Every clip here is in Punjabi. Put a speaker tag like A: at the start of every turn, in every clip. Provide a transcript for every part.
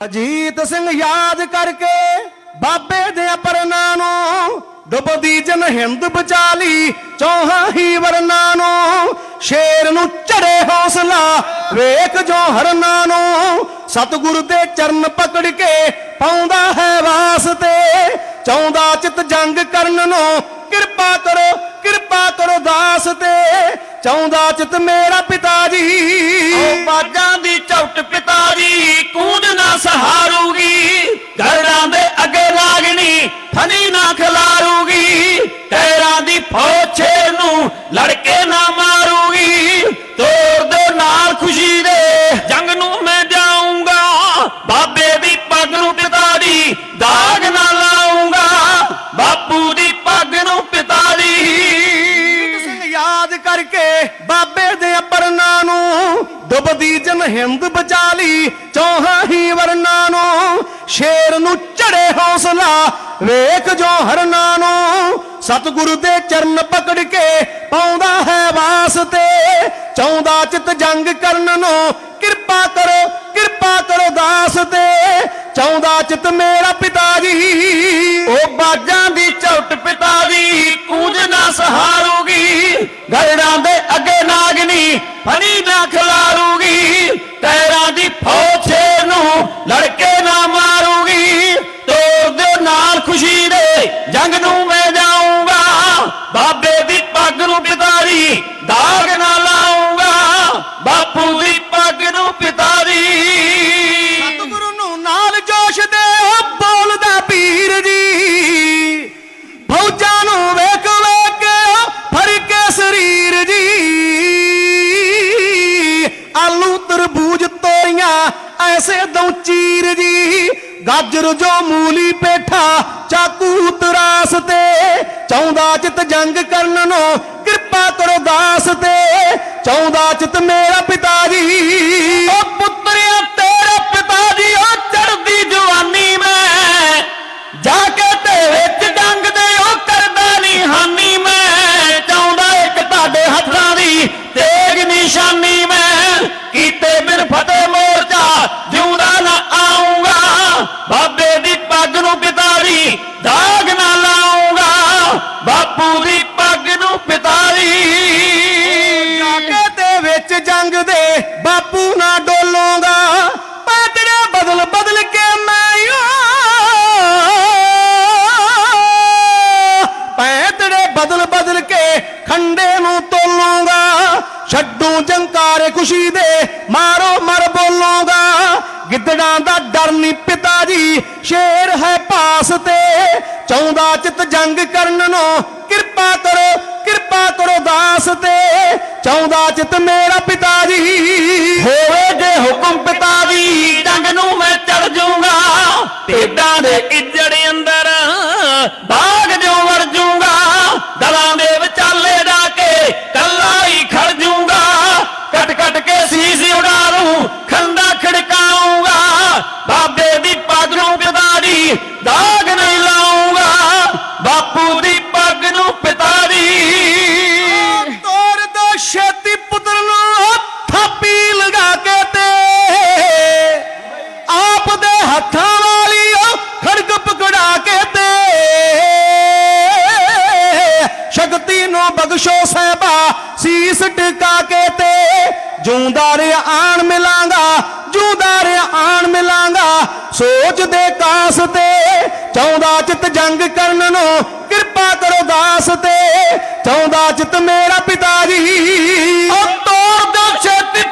A: ਅਜੀਤ ਸਿੰਘ ਯਾਦ ਕਰਕੇ ਬਾਬੇ ਦੇ ਪਰਨਾਂ ਨੂੰ ਡੁੱਬਦੀ ਜਨ ਹਿੰਦ ਬਚਾਲੀ ਚੌਹਾਂ ਹੀ ਵਰਨਾਂ ਨੂੰ ਸ਼ੇਰ ਨੂੰ ਚੜੇ ਹੌਸਲਾ। ਵੇਖ ਜੋ ਹਰਨਾਂ ਨੂੰ ਸਤਿਗੁਰ ਦੇ ਚਰਨ ਪਕੜ ਕੇ ਪਾਉਂਦਾ ਹੈ ਵਾਸਤੇ। ਚਾਹੁੰਦਾ ਚਿਤ ਜੰਗ ਕਰਨ ਨੂੰ ਕਿਰਪਾ ਕਰੋ ਕਿਰਪਾ ਕਰੋ ਦਾਸ ਤੇ। ਚਾਹੁੰਦਾ ਚਿਤ ਮੇਰਾ ਪਿਤਾ ਜੀ
B: ਫੌਜ ਨੂੰ ਲੜਕੇ ਨਾ ਮਾਰੂਗੀ। ਤੋੜ ਦੇ ਨਾਲ ਖੁਸ਼ੀ ਦੇ। ਜੰਗ ਨੂੰ ਮੈਂ ਜਾਊਂਗਾ। ਬਾਬੇ ਦੀ ਪੱਗ ਨੂੰ ਪਿਤਾ ਦੀ ਦਾਗ ਨਾ ਲਾਊਂਗਾ। ਬਾਪੂ ਦੀ ਪੱਗ ਨੂੰ ਪਿਤਾ ਦੀ
A: ਯਾਦ ਕਰਕੇ ਬਾਬੇ ਡੁੱਬਦੀ ਜਨ ਹਿੰਦ ਬਚਾਲੀ ਚੌਹਾਂ ਹੀ ਵਰਨਾਂ ਨੂੰ ਸ਼ੇਰ ਨੂੰ ਚੜੇ ਹੌਸਲਾ। ਵੇਖ ਜੋ ਹਰਨਾ ਨੂੰ ਸਤਿਗੁਰੂ ਦੇ ਚਰਨ ਪਕੜ ਕੇ ਪਾਉਂਦਾ ਹੈ ਵਾਸਤੇ। ਚਾਹੁੰਦਾ ਚਿਤ ਜੰਗ ਕਰਨ ਨੂੰ ਕਿਰਪਾ ਕਰੋ ਕਿਰਪਾ ਕਰੋ ਦਾਸ ਤੇ। ਚਾਹੁੰਦਾ ਚਿਤ ਮੇਰਾ ਪਿਤਾ ਜੀ।
B: ਉਹ ਬਾਜਾਂ ਦੀ ਝੌਟ ਪਿਤਾ ਦੀ ਕੂੰਜ ਨਾ ਸਹਾਰੂਗੀ। ਗਰੜਾਂ ਦੇ ਅੱਗੇ ਨਾਗਨੀ ਫਣੀ ਨਾ ਖਿਲਾਰੂਗੀ। ਟੈਰਾਂ ਦੀ ਫੌਜ ਛੇਰ ਨੂੰ ਲੜਕੇ ਨਾ ਮਾਰੂਗੀ। ਤੋਰ ਦੇ ਨਾਲ ਖੁਸ਼ੀ ਦੇ ਜੰਗ ਨੂੰ ਮੈਂ ਜਾਊਂਗਾ। ਬਾਬੇ ਦੀ ਪੱਗ ਨੂੰ ਪਿਤਾ ਦੀ
A: ਆਲੂ ਤਰਬੂਜ ਤੋਰੀਆਂ, ਐਸੇ ਦਉ ਚੀਰ ਜੀ। ਗਾਜਰ ਜੋ ਮੂਲੀ ਪੇਠਾ, ਚਾਕੂ ਤਰਾਸ ਤੇ। ਚਾਹੁੰਦਾ ਚਿਤ ਜੰਗ ਕਰਨ ਨੂੰ ਕਿਰਪਾ ਕਰੋ ਦਾਸ ਤੇ। ਚਾਹੁੰਦਾ ਚਿਤ ਮੇਰਾ ਛੱਡੂ ਜੰਕਾਰੇ ਖੁਸ਼ੀ ਦੇ, ਮਾਰੋ ਮਰ ਬੋਲੂਗਾ। ਗਿੱਦੜਾਂ ਦਾ ਡਰ ਨਹੀਂ ਪਿਤਾ ਜੀ, ਸ਼ੇਰ ਹੈ ਪਾਸ ਤੇ। ਚਾਹੁੰਦਾ ਚਿਤ ਜੰਗ ਕਰਨ ਨੂੰ ਕਿਰਪਾ ਕਰੋ ਕਿਰਪਾ ਕਰੋ ਦਾਸ ਤੇ। ਚਾਹੁੰਦਾ ਚਿਤ ਮੇਰਾ ਪਿਤਾ ਜੀ।
B: ਹੋਵੇ ਜੇ ਹੁਕਮ ਪਿਤਾ ਜੀ ਜੰਗ ਨੂੰ ਮੈਂ ਚੜ ਜਾਊਂਗਾ ਢੇਡਾਂ ਦੇ ਇੱਜੜ
A: ਫੀਸ ਟਿਕਾ ਕੇ ਤੇ ਜੂੰਦਾ ਰਿਆਣ ਮਿਲਾਂਗਾ ਜੂੰਦਾ ਰਿਆਣ ਮਿਲਾਂਗਾ। ਸੋਚ ਦੇ ਕਾਸ ਤੇ, ਚਾਹੁੰਦਾ ਚਿਤ ਜੰਗ ਕਰਨ ਨੂੰ ਕਿਰਪਾ ਕਰੋ ਦਾਸ ਤੇ। ਚਾਹੁੰਦਾ ਚਿਤ ਮੇਰਾ ਪਿਤਾ ਜੀ, ਉਹ ਤੋਰ ਦੋ ਛੇਤੀ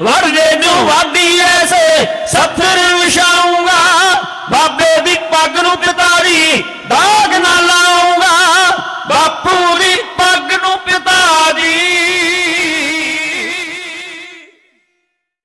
A: lot